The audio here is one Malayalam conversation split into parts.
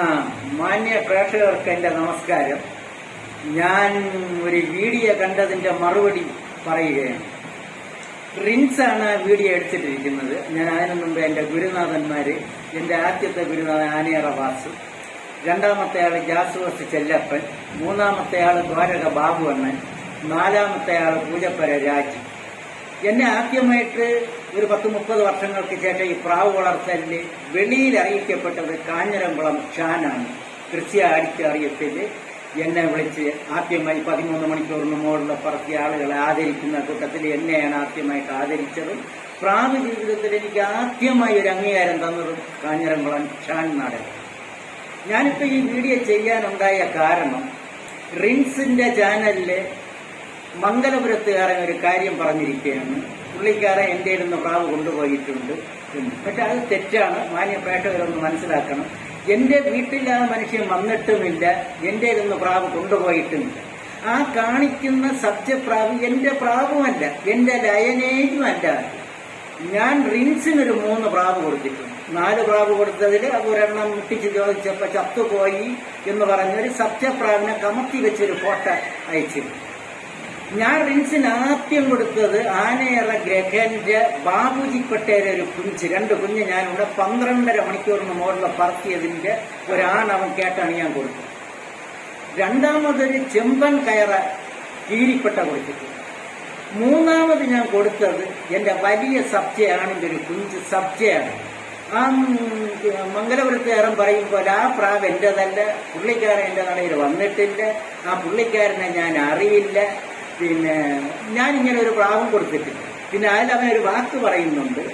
ആ മാന്യ പ്രേക്ഷകർക്ക് എന്റെ നമസ്കാരം. ഞാൻ ഒരു വീഡിയോ കണ്ടതിന്റെ മറുപടി പറയുകയാണ്. റിൻസ് ആണ് വീഡിയോ എടുത്തിട്ടിരിക്കുന്നത്. ഞാൻ അതിനു മുമ്പ് എന്റെ ഗുരുനാഥന്മാര് എന്റെ ആദ്യത്തെ ഗുരുനാഥൻ ആനയറ വാസു രണ്ടാമത്തെ ആൾ ജാസുവസ് ചെല്ലപ്പൻ മൂന്നാമത്തെ ആൾ ദ്വാരക ബാബു അണ്ണൻ നാലാമത്തെ ആൾ പൂജപ്പര രാജി. എന്നെ ആദ്യമായിട്ട് ഒരു പത്ത് മുപ്പത് വർഷങ്ങൾക്ക് ശേഷം ഈ പ്രാവ് വളർത്തലിൽ വെളിയിൽ അറിയിക്കപ്പെട്ടത് കാഞ്ഞിരംകുളം ഷാനാണ്. കൃഷി അടിച്ചറിയത്തിൽ എന്നെ വിളിച്ച് ആദ്യമായി പതിമൂന്ന് മണിക്കൂറിന് മുകളിൽ പറത്തിയ ആളുകളെ ആദരിക്കുന്ന കൂട്ടത്തിൽ എന്നെയാണ് ആദ്യമായിട്ട് ആദരിച്ചതും. പ്രാവ് ജീവിതത്തിൽ എനിക്ക് ആദ്യമായി ഒരു അംഗീകാരം തന്നതും കാഞ്ഞിരംകുളം ഷാൻ നാടൻ. ഞാനിപ്പോൾ ഈ വീഡിയോ ചെയ്യാനുണ്ടായ കാരണം റിൻസിന്റെ ചാനലിൽ മംഗലപുരത്തുകാരൻ ഒരു കാര്യം പറഞ്ഞിരിക്കുകയാണ്. പുള്ളിക്കാരൻ എന്റെ ഇരുന്ന് പ്രാവ് കൊണ്ടുപോയിട്ടുണ്ട്. പക്ഷെ അത് തെറ്റാണ്. മാന്യ പ്രേക്ഷകരൊന്ന് മനസ്സിലാക്കണം. എന്റെ വീട്ടിൽ ആ മനുഷ്യൻ വന്നിട്ടുമില്ല. എന്റെ ഇരുന്ന് പ്രാവ് കൊണ്ടുപോയിട്ടുമില്ല ആ കാണിക്കുന്ന സത്യപ്രാവ് എന്റെ പ്രാവുമല്ല എന്റെ ലയനേയും അല്ല. ഞാൻ റിൻസിനൊരു മൂന്ന് പ്രാവ് കൊടുത്തിട്ടുണ്ട്. നാല് പ്രാവ് കൊടുത്തതിൽ ഒരെണ്ണം മുട്ടിച്ച് ചോദിച്ചപ്പോൾ ചത്തുപോയി എന്ന് പറഞ്ഞൊരു സത്യപ്രാവിനെ കമത്തി വെച്ചൊരു ഫോട്ടോ അയച്ചിരുന്നു. ഞാൻ റിൻസിന് ആദ്യം കൊടുത്തത് ആനയറ ഗ്രഹന്റെ ബാബുജി പട്ടേലെ ഒരു കുഞ്ച്. രണ്ട് കുഞ്ഞ് ഞാനിവിടെ പന്ത്രണ്ടര മണിക്കൂറിന് മുകളിൽ പറത്തിയതിന്റെ ഒരാണവൻ കേട്ടാണ് ഞാൻ കൊടുത്തത്. രണ്ടാമതൊരു ചെമ്പൻ കയറ കീരിപ്പെട്ട കൊടുത്തിട്ടുണ്ട് മൂന്നാമത് ഞാൻ കൊടുത്തത് എന്റെ വലിയ സബ്ജയാണെങ്കിൽ ഒരു കുഞ്ച് സബ്ജയാണ്. ആ മംഗലപുരത്തുകാരൻ പറയുമ്പോൾ ആ പ്രാവ് എന്റെതല്ല പുള്ളിക്കാരൻ എന്റെ നടയിൽ വന്നിട്ടില്ല ആ പുള്ളിക്കാരനെ ഞാൻ അറിയില്ല. പിന്നെ ഞാൻ ഇങ്ങനെ ഒരു പ്രാവും കൊടുത്തിട്ടില്ല പിന്നെ അതിൽ ഒരു വാക്ക് പറയുന്നുണ്ട്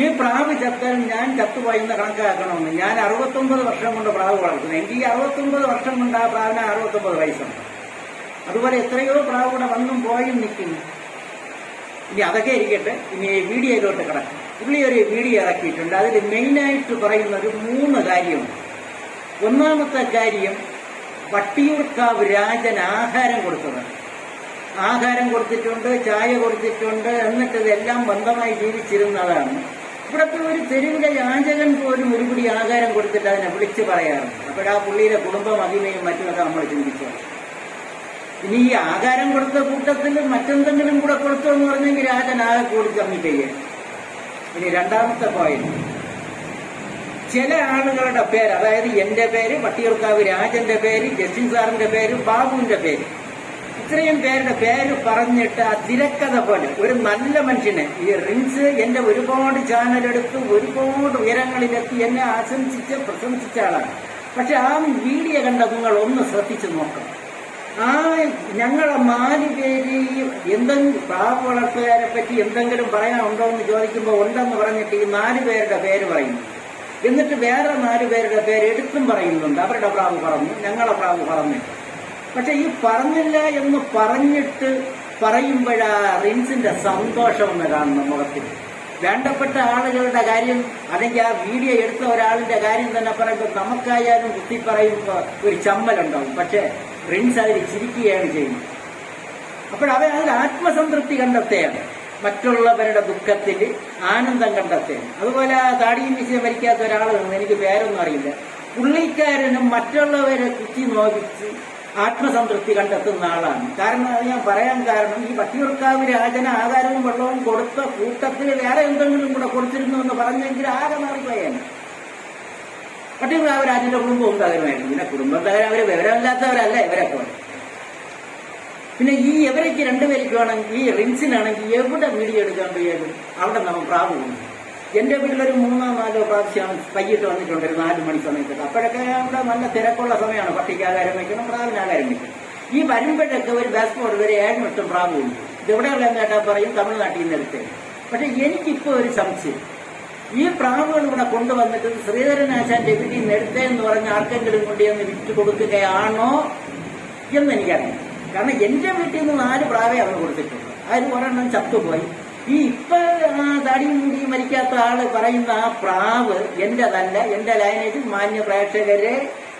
ഈ പ്രാവ് ചത്താൽ ഞാൻ ചത്തുപോയെന്ന് കണക്കാക്കണമെന്ന്. ഞാൻ അറുപത്തൊമ്പത് വർഷം കൊണ്ട് പ്രാവ് വളർത്തുന്നു. എനിക്ക് ഈ അറുപത്തൊമ്പത് വർഷം കൊണ്ട് ആ പ്രാവിന് അറുപത്തൊമ്പത് വയസ്സുണ്ട്. അതുപോലെ എത്രയോ പ്രാവ് കൂടെ വന്നും പോയും നിൽക്കുന്നു ഇനി അതൊക്കെ ഇരിക്കട്ടെ. ഇനി വീഡിയോയിലോട്ട് കിടക്കും. പുള്ളി ഒരു വീഡിയോ ഇറക്കിയിട്ടുണ്ട്. അതിൽ മെയിനായിട്ട് പറയുന്ന ഒരു മൂന്ന് കാര്യമുണ്ട്. ഒന്നാമത്തെ കാര്യം വട്ടിയൂർക്കാവ് രാജൻ ആഹാരം കൊടുത്തതാണ്. ആഹാരം കൊടുത്തിട്ടുണ്ട് ചായ കൊടുത്തിട്ടുണ്ട് എന്നിട്ട് ഇതെല്ലാം ബന്ധമായി ജീവിച്ചിരുന്നതാണ്. ഇവിടുത്തെ ഒരു തെരുവിലെ യാചകൻ പോലും ഒരു പിടി ആഹാരം കൊടുത്തിട്ട് അതിനെ വിളിച്ചു പറയാറുണ്ട്. അപ്പോഴാ പുള്ളിയുടെ കുടുംബ മഹിമയും മറ്റുമൊക്കെ നമ്മൾ ചിന്തിച്ചു ഇനി ഈ ആഹാരം കൊടുത്ത കൂട്ടത്തിൽ മറ്റെന്തെങ്കിലും കൂടെ കൊടുത്തു എന്ന് പറഞ്ഞെങ്കിൽ രാജൻ ആകെ കൂടി ചമ്മിക്കയ്യ ഇനി രണ്ടാമത്തെ പോയിന്റ് ചില ആളുകളുടെ പേര് അതായത് എന്റെ പേര് പട്ടിയൂർക്കാവ് രാജന്റെ പേര് ജസ്റ്റിൻ സാറിന്റെ പേര് ബാബുവിന്റെ പേര്. ഇത്രയും പേരുടെ പേര് പറഞ്ഞിട്ട് ആ തിരക്കഥ പോലെ ഒരു നല്ല മനുഷ്യനെ ഈ റിൻസ് എന്റെ ഒരുപാട് ചാനലെടുത്ത് ഒരുപാട് ഉയരങ്ങളിലെത്തി എന്നെ ആശംസിച്ച് പ്രശംസിച്ച ആളാണ്. പക്ഷെ ആ വീഡിയോ കണ്ട നിങ്ങൾ ഒന്ന് ശ്രദ്ധിച്ചു നോക്കണം. ആ ഞങ്ങളെ നാല് എന്തെങ്കിലും പ്രാവ് വളർത്തുകാരെ പറ്റി എന്തെങ്കിലും പറയാനുണ്ടോ എന്ന് ചോദിക്കുമ്പോൾ ഉണ്ടെന്ന് പറഞ്ഞിട്ട് ഈ നാല് പേരുടെ പേര് പറയുന്നു. എന്നിട്ട് വേറെ നാല് പേരുടെ പേര് എടുത്തും പറയുന്നുണ്ട്. അവരുടെ പ്രാവ് പറഞ്ഞു ഞങ്ങളെ പ്രാവ് പറഞ്ഞിട്ട് പക്ഷെ ഈ പറഞ്ഞില്ല എന്ന് പറഞ്ഞിട്ട് പറയുമ്പോഴാ റിൻസിന്റെ സന്തോഷം എന്ന് കാണുന്ന മുഖത്തിൽ. വേണ്ടപ്പെട്ട ആളുകളുടെ കാര്യം അല്ലെങ്കിൽ ആ വീഡിയോ എടുത്ത ഒരാളിന്റെ കാര്യം തന്നെ പറയുമ്പോൾ നമുക്കായാലും കുത്തി പറയുമ്പോൾ ഒരു ചമ്മലുണ്ടാവും. പക്ഷെ റിൻസ് അതിൽ ചിരിക്കുകയാണ് ചെയ്യുന്നത്. അപ്പോഴവൻ അതിൽ ആത്മസംതൃപ്തി കണ്ടെത്തുകയാണ്. മറ്റുള്ളവരുടെ ദുഃഖത്തിൽ ആനന്ദം കണ്ടെത്തുകയാണ്. അതുപോലെ താടിയും വിജയം ഭരിക്കാത്ത ഒരാൾ എനിക്ക് പേരൊന്നും അറിയില്ല. പുള്ളിക്കാരനും മറ്റുള്ളവരെ കുത്തി നോക്കിച്ച് ആത്മസംതൃപ്തി കണ്ടെത്തുന്ന ആളാണ്. കാരണം അത് ഞാൻ പറയാൻ കാരണം ഈ വട്ടിയൂർക്കാവ് രാജന ആഹാരവും വെള്ളവും കൊടുത്ത കൂട്ടത്തിൽ വേറെ എന്തെങ്കിലും കൂടെ കൊടുത്തിരുന്നു എന്ന് പറഞ്ഞെങ്കിൽ ആകെ മാറിപ്പോയാണ് വട്ടിയൂർക്കാവ് രാജന്റെ കുടുംബവും തകരുമായിരുന്നു. പിന്നെ കുടുംബം തകരം അവർ വിവരമില്ലാത്തവരല്ല ഇവരൊക്കെ. പിന്നെ ഈ ഇവരേക്ക് രണ്ടുപേർക്കുവാണെങ്കിൽ ഈ റിൻസിനാണെങ്കിൽ എവിടെ വീഡിയോ എടുക്കാൻ പോയാലും അവിടെ നമ്മൾ പ്രാവ് എന്റെ വീട്ടിലൊരു മൂന്നോ നാലോ പ്രാവശ്യം വൈകിട്ട് വന്നിട്ടുണ്ട് ഒരു നാല് മണി സമയത്ത് അപ്പോഴൊക്കെ അവിടെ നല്ല തിരക്കുള്ള സമയമാണ്. പട്ടിക്ക് ആകാരം വയ്ക്കണം പ്രാവിന് ആകാരം വയ്ക്കണം ഈ വരുമ്പോഴൊക്കെ ഒരു ബാസ്കോട് ഒരു ഏഴ് വട്ടം പ്രാവ് ഉണ്ട്. ഇതെവിടെയുള്ള കേട്ടാ പറയും? തമിഴ്നാട്ടിൽ നിന്ന് എടുത്തേ. പക്ഷെ എനിക്കിപ്പോ ഒരു സംശയം. ഈ പ്രാവുകൾ ഇവിടെ കൊണ്ടുവന്നിട്ട് ശ്രീധരൻ ആശാന്റെ വീട്ടിൽ നിന്ന് പറഞ്ഞ് ആർക്കെങ്കിലും കൊണ്ടുവന്ന് വിറ്റ് കൊടുക്കുകയാണോ എന്ന് എനിക്കറിയാം കാരണം എന്റെ വീട്ടിൽ നിന്ന് നാല് പ്രാവേ അവർ കൊടുത്തിട്ടുള്ളൂ. അതിൽ ഒരെണ്ണം ചത്തുപോയി. ഈ ഇപ്പൊ തടി മുടി മരിക്കാത്ത ആൾ പറയുന്ന ആ പ്രാവ് എന്റേതല്ല എന്റെ ലൈനേജ് മാന്യ പ്രേക്ഷകരെ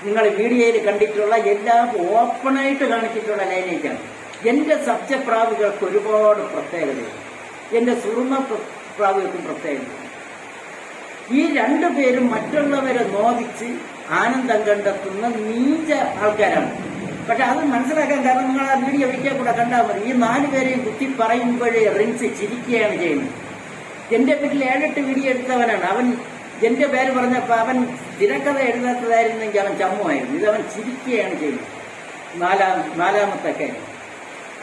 നിങ്ങൾ വീഡിയോയിൽ കണ്ടിട്ടുള്ള എല്ലാം ഓപ്പണായിട്ട് കാണിച്ചിട്ടുള്ള ലൈനേജാണ് എന്റെ സബ്ജപ്രാവുകൾക്ക് ഒരുപാട് പ്രത്യേകതയുണ്ട്. എന്റെ സുറുമ പ്രാവുകൾക്കും പ്രത്യേകതയുണ്ട്. ഈ രണ്ടു പേരും മറ്റുള്ളവരെ നോവിച്ച് ആനന്ദം കണ്ടെത്തുന്ന നീച ആൾക്കാരാണ്. പക്ഷെ അത് മനസ്സിലാക്കാൻ കാരണം നിങ്ങൾ ആ വീഡിയോ ഒരിക്കൽ കൂടെ കണ്ടാൽ മതി. ഈ നാല് പേരെയും കുത്തി പറയുമ്പോഴേ റിൻസ് ചിരിക്കുകയാണ് ചെയ്യുന്നത്. എന്റെ വീട്ടിൽ ഏഴെട്ട് വീഡിയോ എടുത്തവനാണ്. അവൻ എന്റെ പേര് പറഞ്ഞപ്പോൾ അവൻ തിരക്കഥ എഴുതാത്തതായിരുന്നെങ്കിൽ അവൻ ചമ്മുമായിരുന്നു ഇത് അവൻ ചിരിക്കുകയാണ് ചെയ്യുന്നത്. നാലാം നാലാമത്തെ കാര്യം.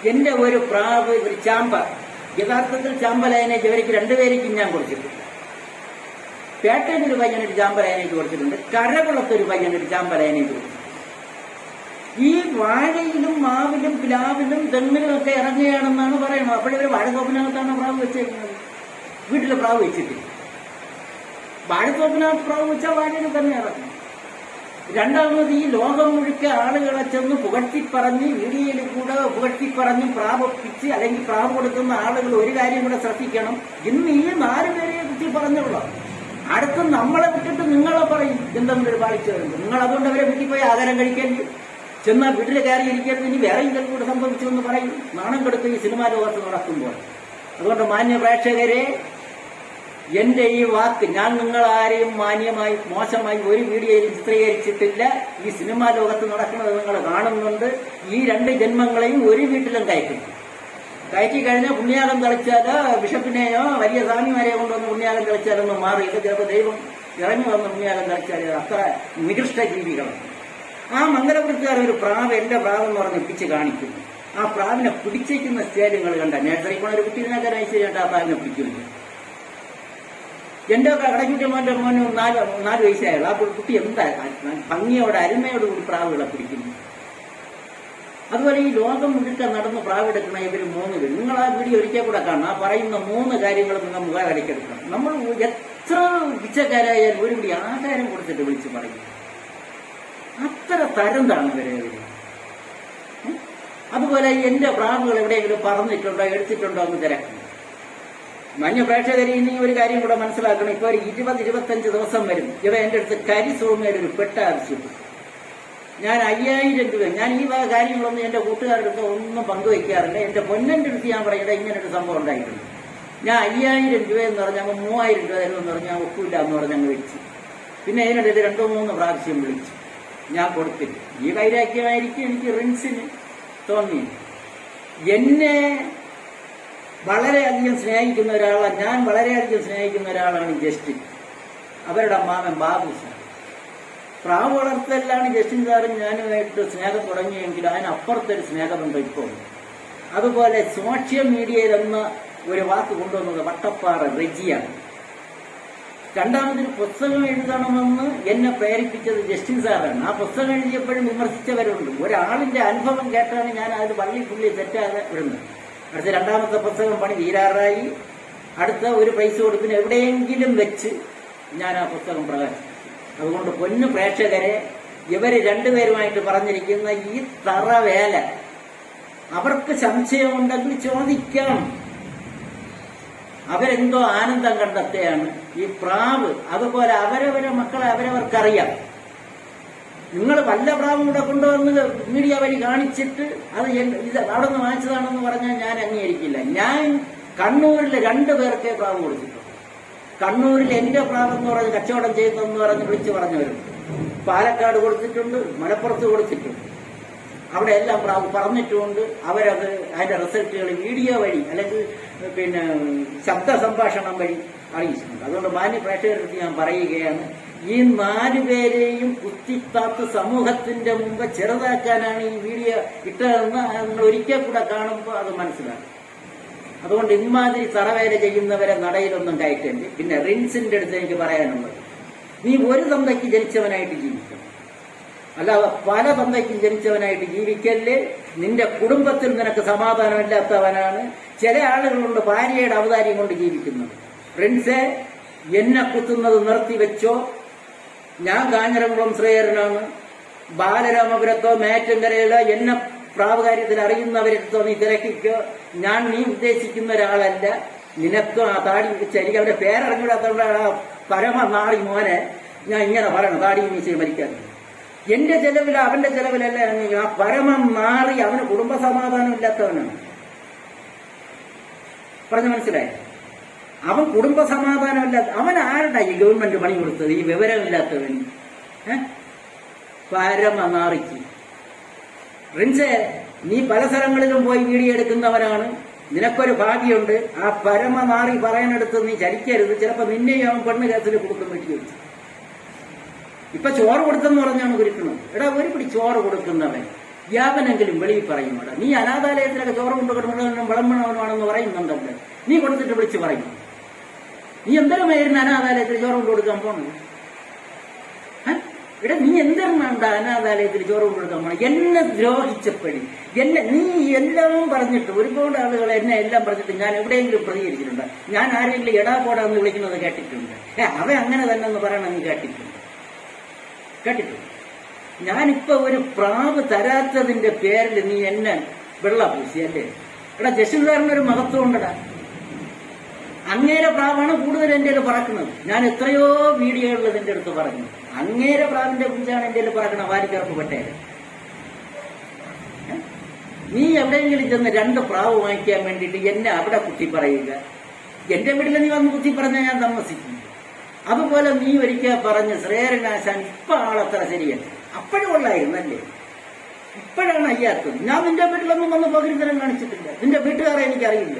എന്റെ ഒരു പ്രാവ് ഒരു ചാമ്പ. യഥാർത്ഥത്തിൽ ചാമ്പലയനെ ഇവർക്ക് രണ്ടുപേരേക്കും ഞാൻ കൊടുത്തിട്ടുണ്ട്. പേട്ടയിൽ ഒരു പയ്യനൊരു ചാമ്പലയനേക്ക് കൊടുത്തിട്ടുണ്ട്. കരകുളത്തൊരു പയ്യനൊരു ചാമ്പലയനേക്ക് കൊടുത്തിട്ടുണ്ട്. ഈ വാഴയിലും മാവിലും പ്ലാവിലും തെങ്ങിലും ഒക്കെ ഇറങ്ങുകയാണെന്നാണ് പറയുന്നത്. അപ്പോഴൊരു വാഴത്തോപ്പിനകത്താണ് പ്രാവ് വെച്ചേക്കുന്നത് വീട്ടിൽ പ്രാവ് വെച്ചിട്ടില്ല. വാഴത്തോപ്പിനകത്ത് പ്രാവ് വെച്ചാൽ വാഴയിൽ തന്നെ ഇറങ്ങും. രണ്ടാമത് ഈ ലോകം മുഴുക്ക ആളുകളെ ചെന്ന് പുകഴ്ത്തി പറഞ്ഞ് വീഡിയോയിൽ കൂടെ പുകഴ്ത്തി പറഞ്ഞ് പ്രാപിച്ച് അല്ലെങ്കിൽ പ്രാവ് കൊടുക്കുന്ന ആളുകൾ ഒരു കാര്യം കൂടെ ശ്രദ്ധിക്കണം. ഇന്ന് ഈ നാല് പേരെ കുത്തി പറഞ്ഞുള്ളൂ അടുത്ത് നമ്മളെ വിട്ടിട്ട് നിങ്ങളെ പറയും. എന്തെങ്കിലും പാളിച്ചുണ്ട് നിങ്ങൾ അതുകൊണ്ട് അവരെ വീട്ടിൽ പോയി ആഹാരം കഴിക്കേണ്ടി ചെന്നാൽ വീട്ടിൽ കയറി ഇരിക്കരുത് ഇനി വേറെ എന്തെങ്കിലും കൂടെ സംഭവിച്ചു എന്ന് പറയും. നാണം കെടുത്ത് ഈ സിനിമാ ലോകത്ത് നടക്കുമ്പോൾ. അതുകൊണ്ട് മാന്യ പ്രേക്ഷകരെ എന്റെ ഈ വാക്ക് ഞാൻ നിങ്ങൾ ആരെയും മാന്യമായി മോശമായി ഒരു വീഡിയോയിലും ചിത്രീകരിച്ചിട്ടില്ല. ഈ സിനിമാ ലോകത്ത് നടക്കുന്നത് നിങ്ങൾ കാണുന്നുണ്ട്. ഈ രണ്ട് ജന്മങ്ങളെയും ഒരു വീട്ടിലും കയറ്റും. കയറ്റി കഴിഞ്ഞാൽ പുണ്യാലം കളിച്ചാലോ ബിഷപ്പിനെയോ വലിയ സ്വാമിമാരെയോ കൊണ്ടുവന്ന് പുണ്യാലം കളിച്ചാലൊന്നും മാറിയില്ല ചിലപ്പോൾ ദൈവം ഇറങ്ങി വന്ന് പുണ്യാലം കളിച്ചാൽ അത്ര നികൃഷ്ട ജീവികളാണ്. ആ മംഗലപുരത്തുകാർ ഒരു പ്രാവ് എന്റെ പ്രാവ് എന്ന് പറഞ്ഞ് പിടിച്ച് കാണിക്കുന്നു ആ പ്രാവിനെ പിടിച്ചേക്കുന്ന സ്റ്റേജുകൾ കണ്ട. നേരത്തെ പോണ ഒരു കുട്ടി ഇതിനൊക്കെ നയിച്ചിട്ട് ആ പ്രാവിനെ പിടിക്കില്ല എന്റെ ഒക്കെ കടക്കുട്ടി മോന്റെ മോന് നാല് നാല് വയസ്സായുള്ളൂ. ആ കുട്ടി എന്താ ഭംഗിയോടെ അരുമയോട് കൂടി പ്രാവുകളെ പിടിക്കുന്നു. അതുപോലെ ഈ ലോകം മുഴുക്കെ നടന്ന് പ്രാവെടുക്കുന്ന ഇവർ മൂന്ന് പേര്. നിങ്ങൾ ആ വീഡിയോ ഒരിക്കൽ കൂടെ കാണണം. ആ പറയുന്ന മൂന്ന് കാര്യങ്ങൾ നിങ്ങൾ മുഖാകടിക്കെടുക്കണം നമ്മൾ എത്ര പിച്ചക്കാരായാലും ഒരു കൂടി ആഹാരം കൊടുത്തിട്ട് വിളിച്ച് പറയും. അത്ര തരം താണവരെ അവർ അതുപോലെ എന്റെ പ്രാവുകൾ എവിടെയെങ്കിലും പറഞ്ഞിട്ടുണ്ടോ എടുത്തിട്ടുണ്ടോ എന്ന് തിരക്കണം മഞ്ഞ പ്രേക്ഷകർ ഇനി ഒരു കാര്യം കൂടെ മനസ്സിലാക്കണം. ഇപ്പൊ ഒരു ഇരുപത് ഇരുപത്തഞ്ച് ദിവസം വരും. ഇവ എന്റെ അടുത്ത് കരി സൂമയുടെ ഒരു പെട്ട ആവശ്യപ്പെട്ടു ഞാൻ അയ്യായിരം രൂപ ഞാൻ ഈ വക കാര്യങ്ങളൊന്നും എന്റെ കൂട്ടുകാരുടെ അടുത്ത് ഒന്നും പങ്കുവയ്ക്കാറില്ല. എന്റെ പൊന്നന്റെ അടുത്ത് ഞാൻ പറയുന്നത് ഇങ്ങനെ ഒരു സംഭവം ഉണ്ടായിട്ടുണ്ട്. ഞാൻ അയ്യായിരം രൂപ എന്ന് പറഞ്ഞാൽ മൂവായിരം രൂപ തരുമെന്ന് പറഞ്ഞാൽ ഒക്കില്ല എന്ന് പറഞ്ഞ് അങ്ങ് വെച്ചു പിന്നെ അതിനിടയിൽ രണ്ടോ മൂന്ന് പ്രാവശ്യം വിളിച്ചു. ഞാൻ കൊടുത്തില്ല. ഈ വൈരാഗ്യമായിരിക്കും എനിക്ക് റിൻസിന് തോന്നി എന്നെ വളരെയധികം സ്നേഹിക്കുന്ന ഒരാളാണ് ഞാൻ വളരെയധികം സ്നേഹിക്കുന്ന ഒരാളാണ് ജസ്റ്റിൻ. അവരുടെ മാമൻ ബാബു സാർ. പ്രാവ് വളർത്തലാണ് ജസ്റ്റിൻ സാറും ഞാനുമായിട്ട് സ്നേഹം തുടങ്ങിയെങ്കിൽ അതിനപ്പുറത്തൊരു സ്നേഹമുണ്ട് ഇപ്പോൾ. അതുപോലെ സോഷ്യൽ മീഡിയയിലെന്ന ഒരു വാക്ക് കൊണ്ടുവന്നത് വട്ടപ്പാറ റെജിയാണ്. രണ്ടാമതൊരു പുസ്തകം എഴുതണമെന്ന് എന്നെ പ്രേരിപ്പിച്ചത് ജസ്റ്റിൻ സാറാണ്. ആ പുസ്തകം എഴുതിയപ്പോഴും വിമർശിച്ചവരുണ്ട്. ഒരാളിന്റെ അനുഭവം കേട്ടാണ് ഞാൻ അത് വള്ളി പുള്ളി തെറ്റാതെ വിടുന്നത്. അടുത്ത രണ്ടാമത്തെ പുസ്തകം പണി തീരാറായി അടുത്ത ഒരു പൈസ കൊടുപ്പിന് എവിടെയെങ്കിലും വെച്ച് ഞാൻ ആ പുസ്തകം പ്രകാശിച്ചു അതുകൊണ്ട് പൊന്നു പ്രേക്ഷകരെ ഇവർ രണ്ടുപേരുമായിട്ട് പറഞ്ഞിരിക്കുന്ന ഈ തറവേല അവർക്ക് സംശയമുണ്ടെങ്കിൽ ചോദിക്കാം. അവരെന്തോ ആനന്ദം കണ്ടെത്തുകയാണ് ഈ പ്രാവ് അതുപോലെ അവരവരെ മക്കളെ അവരവർക്കറിയാം. നിങ്ങൾ വല്ല പ്രാവും കൂടെ കൊണ്ടുവന്ന് മീഡിയ വഴി കാണിച്ചിട്ട് അത് ഇത് അവിടെ നിന്ന് വാങ്ങിച്ചതാണെന്ന് പറഞ്ഞാൽ ഞാൻ അംഗീകരിക്കില്ല. ഞാൻ കണ്ണൂരിൽ രണ്ടു പേർക്ക് പ്രാവ് കൊടുത്തിട്ടുണ്ട് കണ്ണൂരിൽ എന്റെ പ്രാവ് എന്ന് പറഞ്ഞ് കച്ചവടം ചെയ്തെന്ന് പറഞ്ഞ് വിളിച്ചു പറഞ്ഞവരുണ്ട്. പാലക്കാട് കൊടുത്തിട്ടുണ്ട് മലപ്പുറത്ത് കൊടുത്തിട്ടുണ്ട്. അവിടെ എല്ലാം പ്രാവ് പറഞ്ഞിട്ടുമുണ്ട് അവരത് അതിന്റെ റിസൾട്ടുകൾ വീഡിയോ വഴി അല്ലെങ്കിൽ പിന്നെ ശബ്ദ സംഭാഷണം വഴി അറിയിച്ചിട്ടുണ്ട്. അതുകൊണ്ട് മാന്യ പ്രേക്ഷകർക്ക് ഞാൻ പറയുകയാണ് ഈ നാല് പേരെയും കുത്തിത്താത്ത് സമൂഹത്തിന്റെ മുമ്പ് ചെറുതാക്കാനാണ് ഈ വീഡിയോ ഇട്ടതെന്ന് നിങ്ങൾ ഒരിക്കൽ കൂടെ കാണുമ്പോൾ അത് മനസ്സിലാക്കും. അതുകൊണ്ട് ഇമാതിരി തറവേല ചെയ്യുന്നവരെ നടയിലൊന്നും കയറ്റേണ്ടി. പിന്നെ റിൻസിന്റെ അടുത്ത് എനിക്ക് പറയാനുള്ളത് നീ ഒരു തന്തയ്ക്ക് ജനിച്ചവനായിട്ട് ജീവിക്കണം അല്ലാതെ പല പന്തയ്ക്കും ജനിച്ചവനായിട്ട് ജീവിക്കല്ലേ? നിന്റെ കുടുംബത്തിൽ നിനക്ക് സമാധാനമില്ലാത്തവനാണ്. ചില ആളുകളുണ്ട് ഭാര്യയുടെ അവതാരം കൊണ്ട് ജീവിക്കുന്നത്. ഫ്രണ്ട്സെ എന്നെ കുത്തുന്നത് നിർത്തി വെച്ചോ? ഞാൻ കാഞ്ഞിരംകുളം ശ്രേയരനാണ്. ബാലരാമപുരത്തോ മേറ്റങ്കരയിലോ എന്നെ പ്രാവകാര്യത്തിൽ അറിയുന്നവരെടുത്തോ നീ തിരക്കിക്കോ? ഞാൻ നീ ഉദ്ദേശിക്കുന്ന ഒരാളല്ല. നിനക്കും ആ താടി വെച്ചായിരിക്കും അവരുടെ പേരറിഞ്ഞൂടാത്തവരുടെ പരമ നാടി മോനെ ഞാൻ ഇങ്ങനെ പറയണം. താടി മീശയെ മരിക്കാൻ. എന്റെ ചെലവിൽ അവന്റെ ചെലവിലല്ല ഇറങ്ങി. ആ പരമം മാറി അവന് കുടുംബ സമാധാനം ഇല്ലാത്തവനാണ്. പറഞ്ഞു മനസ്സിലായി? അവൻ കുടുംബസമാധാനം ഇല്ലാത്ത അവൻ ആരുടെ ഈ ഗവൺമെന്റ് പണി കൊടുത്തത്? ഈ വിവരമില്ലാത്തവൻ? പരമനാറിക്ക് റിൻസെ നീ പല സ്ഥലങ്ങളിലും പോയി വീഡിയോ എടുക്കുന്നവനാണ്. നിനക്കൊരു ഭാഗ്യമുണ്ട്. ആ പരമനാറി പറയാനെടുത്ത് നീ ചരിക്കരുത് ചിലപ്പോ നിന്നെയും അവൻ പെണ്ണ് കേസിൽ കൊടുക്കും വെട്ടി ഇപ്പൊ ചോറ് കൊടുത്തെന്ന് പറഞ്ഞാണ് കുരുക്കുന്നത് എടാ ഒരു പിടി ചോറ് കൊടുക്കുന്നവൻ. വ്യാപനെങ്കിലും വെളിയിൽ പറയും എടാ നീ അനാഥാലയത്തിലൊക്കെ ചോറ് കൊണ്ട് കിടക്കുന്നവനും വിളമ്പണവനുമാണെന്ന് പറയുന്നുണ്ടല്ലോ. നീ കൊടുത്തിട്ട് വിളിച്ച് പറയും. നീ എന്തെല്ലാമായിരുന്നു അനാഥാലയത്തിൽ ചോറ് കൊണ്ട് കൊടുക്കാൻ പോണത്? ഇവിടെ നീ എന്തെന്നാണ്ട അനാഥാലയത്തിൽ ചോറ് കൊടുക്കാൻ പോണം എന്നെ ദ്രോഹിച്ചപ്പടി എന്നെ നീ എല്ലാം പറഞ്ഞിട്ട് ഒരുപാട് ആളുകൾ എന്നെ എല്ലാം പറഞ്ഞിട്ട് ഞാൻ എവിടെയെങ്കിലും പ്രതികരിച്ചിട്ടുണ്ട്? ഞാൻ ആരെങ്കിലും എടാ പോടാന്ന് വിളിക്കുന്നത് കേട്ടിട്ടുണ്ട്? അവ അങ്ങനെ തന്നെ എന്ന് പറയണം നീ കേട്ടിട്ടുണ്ട്? കേട്ടിട്ടുണ്ട്? ഞാനിപ്പോ ഒരു പ്രാവ് തരാത്തതിന്റെ പേരിൽ നീ എന്നെ വെള്ള പൂശി അല്ലേ? എടാ ജശുദാറിനൊരു മഹത്വം ഉണ്ടടാ. അങ്ങേരെ പ്രാവാണ് കൂടുതൽ എന്റെ പറക്കുന്നത്. ഞാൻ എത്രയോ വീഡിയോകളിൽ എന്റെ അടുത്ത് പറഞ്ഞു അങ്ങേരെ പ്രാവിന്റെ കുഞ്ചാണ് എന്റെ പറക്കണ വാരിക്കറപ്പ് പെട്ടേ നീ എവിടെയെങ്കിലും ചെന്ന് രണ്ട് പ്രാവ് വാങ്ങിക്കാൻ വേണ്ടിയിട്ട് എന്നെ അവിടെ കുത്തി പറയുക. എന്റെ വീട്ടിൽ നീ വന്ന് കുത്തി പറഞ്ഞാൽ ഞാൻ താമസിക്കും. അതുപോലെ നീ ഒരിക്കൽ പറഞ്ഞ് ശ്രേയരനാശാൻ ഇപ്പൊ ആളത്ര ശരിയല്ല അപ്പോഴും ഉള്ളായിരുന്നു അല്ലേ? ഇപ്പോഴാണ് അയ്യാത്തത്. ഞാൻ നിന്റെ വീട്ടിലൊന്നും വന്ന് പകരുന്നരം കാണിച്ചിട്ടില്ല. നിന്റെ വീട്ടുകാരെ എനിക്കറിയില്ല.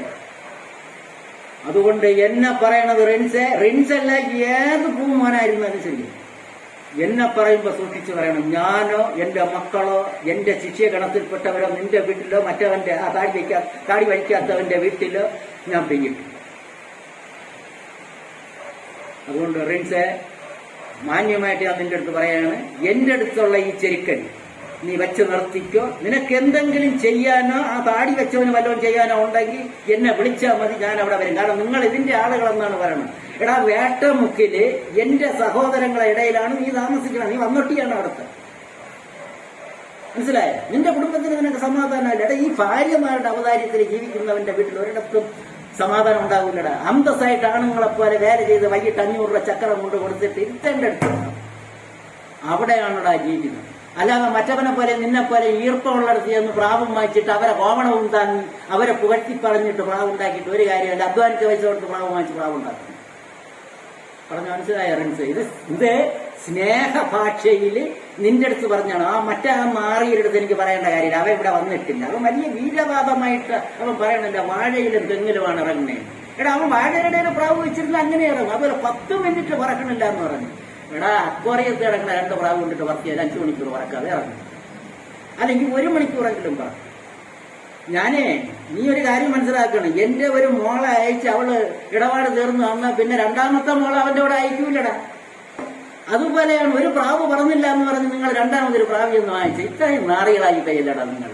അതുകൊണ്ട് എന്നെ പറയണത് റിൻസെ റിൻസ് അല്ല ഏത് പൂമോനായിരുന്നാലും ശരി? എന്നെ പറയുമ്പോ സൂക്ഷിച്ചു പറയണം. ഞാനോ എന്റെ മക്കളോ എന്റെ ശിഷ്യ ഗണത്തിൽപ്പെട്ടവരോ നിന്റെ വീട്ടിലോ മറ്റവന്റെ ആ താടി വയ്ക്കാ താടി വയ്ക്കാത്തവന്റെ വീട്ടിലോ ഞാൻ പെയ്യിട്ടു. അതുകൊണ്ട് റിൻസെ മാന്യമായിട്ട് ഞാൻ അടുത്ത് പറയാണ് എന്റെ അടുത്തുള്ള ഈ ചെരുക്കൻ നീ വെച്ച് നിർത്തിക്കോ. നിനക്ക് എന്തെങ്കിലും ചെയ്യാനോ ആ താടി വെച്ചവന് വല്ലതും ചെയ്യാനോ ഉണ്ടെങ്കിൽ എന്നെ വിളിച്ചാൽ മതി ഞാൻ അവിടെ വരും. കാരണം നിങ്ങൾ ഇതിന്റെ ആളുകളെന്നാണ് പറയണം എടാ വേട്ടമുക്കിൽ എന്റെ സഹോദരങ്ങളെ ഇടയിലാണ് നീ താമസിക്കണം നീ വന്നൊട്ടിയാണ് അവിടുത്തെ. മനസ്സിലായോ? നിന്റെ കുടുംബത്തിന് നിനക്ക് സമാധാനമല്ല. എടാ ഈ ഭാര്യമാരുടെ അവതാരത്തിൽ ജീവിക്കുന്നവന്റെ വീട്ടിൽ ഒരിടത്തും സമാധാനം ഉണ്ടാവില്ലടാ. അന്തസ്സായിട്ട് ആണുങ്ങളെ പോലെ വേല ചെയ്ത് വൈകിട്ട് അഞ്ഞൂറ് രൂപ ചക്രം കൊണ്ട് കൊടുത്തിട്ട് ഇരുത്തേണ്ട അടുത്ത്. അവിടെയാണടാ ജീവിതം. അല്ലാതെ മറ്റവനെ പോലെ നിന്നെ പോലെ ഈർപ്പമുള്ളിടത്ത് ചെന്ന് പ്രാവും വാങ്ങിച്ചിട്ട് അവരെ കോമണവും താങ്ങി അവരെ പുകഴ്ത്തി പറഞ്ഞിട്ട് പ്രാവ് ഉണ്ടാക്കിയിട്ട് ഒരു കാര്യമല്ല. അധ്വാനിച്ച പൈസ പ്രാവ് വാങ്ങിച്ച് പ്രാവ് ഉണ്ടാക്കുന്നു പറഞ്ഞ മനസ്സിലായ റൺസ്? ഇത് ഇത് സ്നേഹഭാഷയിൽ നിന്റെ അടുത്ത് പറഞ്ഞാണ് ആ മറ്റേ ആ മാറിയൊരിടത്ത് എനിക്ക് പറയേണ്ട കാര്യമില്ല അവ ഇവിടെ വന്നിട്ടില്ല. അവൻ വലിയ വീരവാദമായിട്ട് അവൻ പറയണില്ല വാഴയിലും തെങ്ങിലുമാണ് ഇറങ്ങുന്നത് എടാ അവൻ വാഴയുടെ പ്രാവ് വെച്ചിരുന്ന അങ്ങനെ ഇറങ്ങും. അതുപോലെ പത്ത് മിനിറ്റ് പറക്കണില്ല എന്ന് പറഞ്ഞു. എടാ അക്വറിയത്ത് കിടക്കുന്ന രണ്ട് പ്രാവ് കൊണ്ടിട്ട് വർക്ക് ചെയ്ത് അഞ്ചു മണിക്കൂർ പറക്കാതെ ഇറങ്ങും. അല്ലെങ്കിൽ ഒരു മണിക്കൂറെങ്കിലും പറ. ഞാനേ നീ ഒരു കാര്യം മനസ്സിലാക്കണം. എന്റെ ഒരു മോളെ അയച്ച് അവൾ ഇടപാട് തീർന്നു വന്ന പിന്നെ രണ്ടാമത്തെ മോളെ അവന്റെ കൂടെ അയക്കൂലടാ അതുപോലെയാണ് ഒരു പ്രാവ് പറന്നില്ല എന്ന് പറഞ്ഞ് നിങ്ങൾ രണ്ടാമതൊരു പ്രാവ് എന്ന് വാങ്ങിച്ചു ഇത്രയും നാറികളായി കയ്യില്ലടാ നിങ്ങൾ.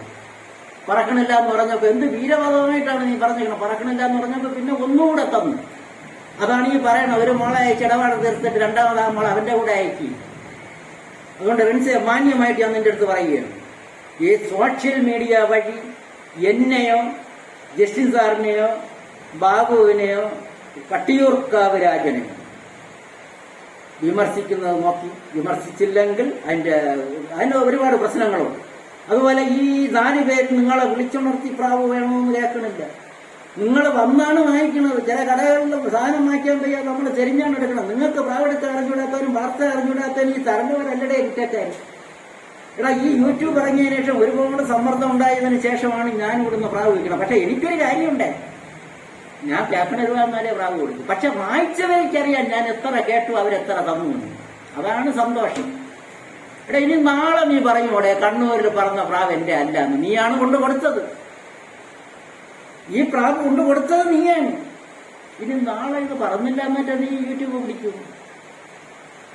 പറക്കണില്ല എന്ന് പറഞ്ഞപ്പോ എന്ത് വീരവാദമായിട്ടാണ് നീ പറഞ്ഞിരിക്കണം പറക്കണില്ല എന്ന് പറഞ്ഞപ്പോ പിന്നെ ഒന്നുകൂടെ തന്നു. അതാണ് ഈ പറയണ ഒരു മോളെ അയച്ച് തീർത്തിട്ട് രണ്ടാമത് ആ മോൾ അവന്റെ കൂടെ അയക്കി. അതുകൊണ്ട് റിൻസ് മാന്യമായിട്ട് ഞാൻ നിന്റെ അടുത്ത് പറയുകയാണ്. ഈ സോഷ്യൽ മീഡിയ വഴി എന്നെയോ ജസ്റ്റിൻ സാറിനെയോ ബാബുവിനെയോ പട്ടിയൂർക്കാവ് രാജനെയോ വിമർശിക്കുന്നത് നോക്കി. വിമർശിച്ചില്ലെങ്കിൽ അതിന്റെ അതിന് ഒരുപാട് പ്രശ്നങ്ങളുണ്ട്. അതുപോലെ ഈ നാല് പേര് നിങ്ങളെ വിളിച്ചുണർത്തി പ്രാവ് വേണമെന്ന് കേൾക്കണില്ല. നിങ്ങൾ വന്നാണ് വാങ്ങിക്കുന്നത് ചില കടകളിൽ സാധനം വാങ്ങിക്കാൻ വയ്യാതെ നമ്മൾ ചെരിഞ്ഞാണ് എടുക്കണം നിങ്ങൾക്ക് പ്രാവ് എടുക്കാൻ അറിഞ്ഞുകൂടാത്തവരും വാർത്ത അറിഞ്ഞുവിടാത്തവരും ഈ തരണ്ടവരല്ലടേ ഇട്ടേക്കാരും എടാ ഈ യൂട്യൂബ് ഇറങ്ങിയതിനു ശേഷം ഒരുപാട് സമ്മർദ്ദം ഉണ്ടായതിനു ശേഷമാണ് ഞാൻ ഇവിടുന്ന് പ്രാവ് വയ്ക്കണം പക്ഷെ എനിക്കൊരു കാര്യമുണ്ടേ. ഞാൻ ക്യാപ്റ്റൻ എഴുതാന്നാലേ പ്രാവ് കൊടുക്കും പക്ഷെ വായിച്ചവരിക്കറിയാം ഞാൻ എത്ര കേട്ടു അവരെത്ര തന്നു. അതാണ് സന്തോഷം. എടാ ഇനി നാളെ നീ പറയുമോടെ കണ്ണൂരിൽ പറഞ്ഞ പ്രാവ് എന്റെ അല്ല നീയാണ് കൊണ്ടു കൊടുത്തത്. ഈ പ്രാവ് കൊണ്ടു കൊടുത്തത് നീയാണ്. ഇനി നാളെ ഇത് പറഞ്ഞില്ല എന്നിട്ട് നീ യൂട്യൂബ് പിടിക്കും.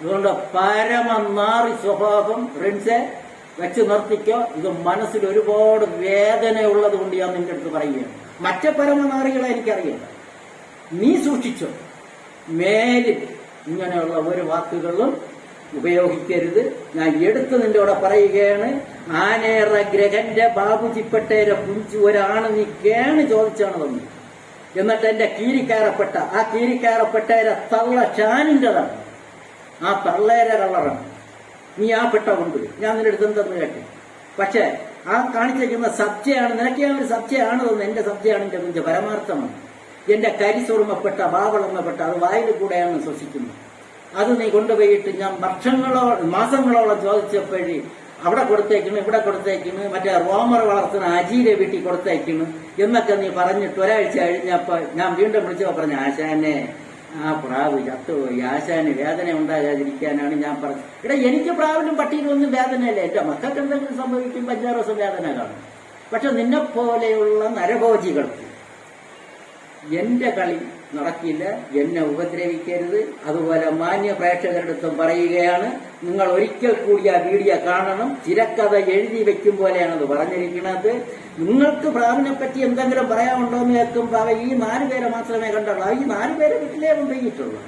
അതുകൊണ്ട് പരമനാറി സ്വഭാവം റിൻസെ വെച്ച് നിർത്തിക്കോ? ഇത് മനസ്സിൽ ഒരുപാട് വേദനയുള്ളത് കൊണ്ട് ഞാൻ നിന്റെ അടുത്ത് പറയുകയാണ്. മറ്റേ പരമനാറികളെ എനിക്കറിയില്ല നീ സൂക്ഷിച്ചോ? മേലിൽ ഇങ്ങനെയുള്ള ഒരു വാക്കുകളും ഉപയോഗിക്കരുത്. ഞാൻ എടുത്ത് നിന്റെ കൂടെ പറയുകയാണ്. ആനേറ ഗ്രഹന്റെ ബാബുജി പട്ടേരെ പുഞ്ചു ഒരാണ് നീ കേണ് ചോദിച്ചാണ് തന്നു എന്നിട്ട് എന്റെ കീരിക്കാരപ്പെട്ട ആ കീരിക്കാരപ്പെട്ടേരെ തള്ള ഷാനിന്റെതാണ് ആ തള്ളേരെ കള്ളറാണ് നീ ആ പെട്ട കൊണ്ടുപോയി ഞാൻ നിന്റെ അടുത്ത് എന്തെന്ന് കേട്ടെ? പക്ഷേ ആ കാണിച്ചിരിക്കുന്ന സത്യയാണ് നിനക്ക് ഞാൻ ഒരു സത്യമാണ് തോന്നുന്നു എന്റെ സത്യമാണ് എന്റെ നിന്റെ പരമാർത്ഥമാണ്. എന്റെ കരിസുറുമപ്പെട്ട ബാവളമപ്പെട്ട അത് വായിൽ കൂടെയാണ് ശ്വസിക്കുന്നത് അത് നീ കൊണ്ടുപോയിട്ട് ഞാൻ വർഷങ്ങളോ മാസങ്ങളോളം ചോദിച്ചപ്പോഴേ അവിടെ കൊടുത്തേക്കണ് ഇവിടെ കൊടുത്തേക്കണ് മറ്റേ റോമർ വളർത്തുന്ന അജീരെ വീട്ടിൽ കൊടുത്തേക്കണ് എന്നൊക്കെ നീ പറഞ്ഞിട്ട് ഒരാഴ്ച കഴിഞ്ഞപ്പോ ഞാൻ വീണ്ടും വിളിച്ചപ്പോ പറഞ്ഞു ആശാനെ ആ പ്രാവ് ചത്തുപോയി ആശാന് വേദന ഉണ്ടാകാതിരിക്കാനാണ് ഞാൻ പറഞ്ഞത്. ഇവിടെ എനിക്ക് പ്രാവിനും പട്ടിയിലും ഒന്നും വേദനയല്ല. എന്റെ മക്കൾക്ക് എന്തെങ്കിലും സംഭവിക്കും പഞ്ചാറ് ദിവസം വേദന കാണും. പക്ഷെ നിന്നെ പോലെയുള്ള നരഭോജികൾക്ക് എന്റെ കളി നടക്കില്ല. എന്നെ ഉപദ്രവിക്കരുത്. അതുപോലെ മാന്യ പ്രേക്ഷകരുടെ അടുത്തും പറയുകയാണ് നിങ്ങൾ ഒരിക്കൽ കൂടി ആ വീഡിയോ കാണണം. തിരക്കഥ എഴുതി വെക്കും പോലെയാണ് അത് പറഞ്ഞിരിക്കുന്നത്. നിങ്ങൾക്ക് പ്രാവിനെ പറ്റി എന്തെങ്കിലും പറയാനുണ്ടോ എന്ന് കേൾക്കുമ്പോൾ ഈ നാലുപേരെ മാത്രമേ കണ്ടുള്ളൂ. ഈ നാലുപേരെ വീട്ടിലേ കൊണ്ടുപോയിട്ടുള്ളൂ.